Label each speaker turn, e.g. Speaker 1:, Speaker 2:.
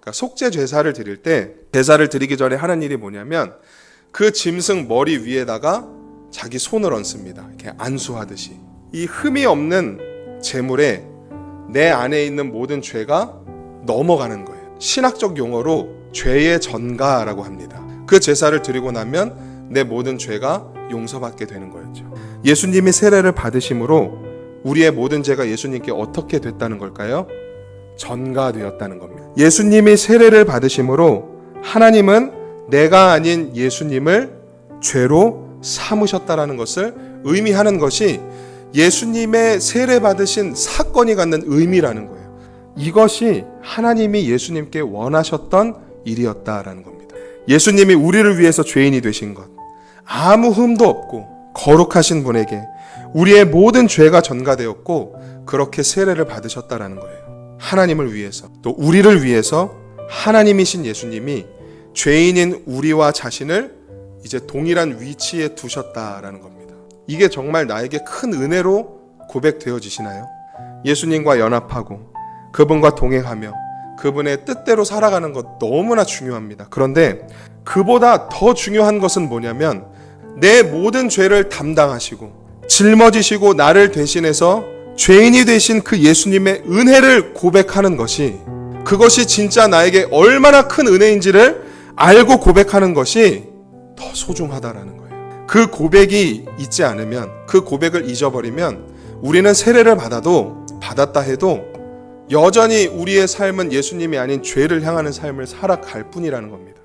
Speaker 1: 그러니까 속죄 제사를 드릴 때 제사를 드리기 전에 하는 일이 뭐냐면 그 짐승 머리 위에다가 자기 손을 얹습니다. 이렇게 안수하듯이 이 흠이 없는 제물에 내 안에 있는 모든 죄가 넘어가는 거예요. 신학적 용어로 죄의 전가라고 합니다. 그 제사를 드리고 나면 내 모든 죄가 용서받게 되는 거였죠. 예수님이 세례를 받으심으로 우리의 모든 죄가 예수님께 어떻게 됐다는 걸까요? 전가되었다는 겁니다. 예수님이 세례를 받으심으로 하나님은 내가 아닌 예수님을 죄로 삼으셨다라는 것을 의미하는 것이 예수님의 세례 받으신 사건이 갖는 의미라는 거예요. 이것이 하나님이 예수님께 원하셨던 일이었다라는 겁니다. 예수님이 우리를 위해서 죄인이 되신 것, 아무 흠도 없고 거룩하신 분에게 우리의 모든 죄가 전가되었고 그렇게 세례를 받으셨다라는 거예요. 하나님을 위해서 또 우리를 위해서 하나님이신 예수님이 죄인인 우리와 자신을 이제 동일한 위치에 두셨다라는 겁니다. 이게 정말 나에게 큰 은혜로 고백되어지시나요? 예수님과 연합하고 그분과 동행하며 그분의 뜻대로 살아가는 것 너무나 중요합니다. 그런데 그보다 더 중요한 것은 뭐냐면 내 모든 죄를 담당하시고 짊어지시고 나를 대신해서 죄인이 되신 그 예수님의 은혜를 고백하는 것이 그것이 진짜 나에게 얼마나 큰 은혜인지를 알고 고백하는 것이 더 소중하다라는 거예요. 그 고백이 있지 않으면 그 고백을 잊어버리면 우리는 세례를 받아도 받았다 해도 여전히 우리의 삶은 예수님이 아닌 죄를 향하는 삶을 살아갈 뿐이라는 겁니다.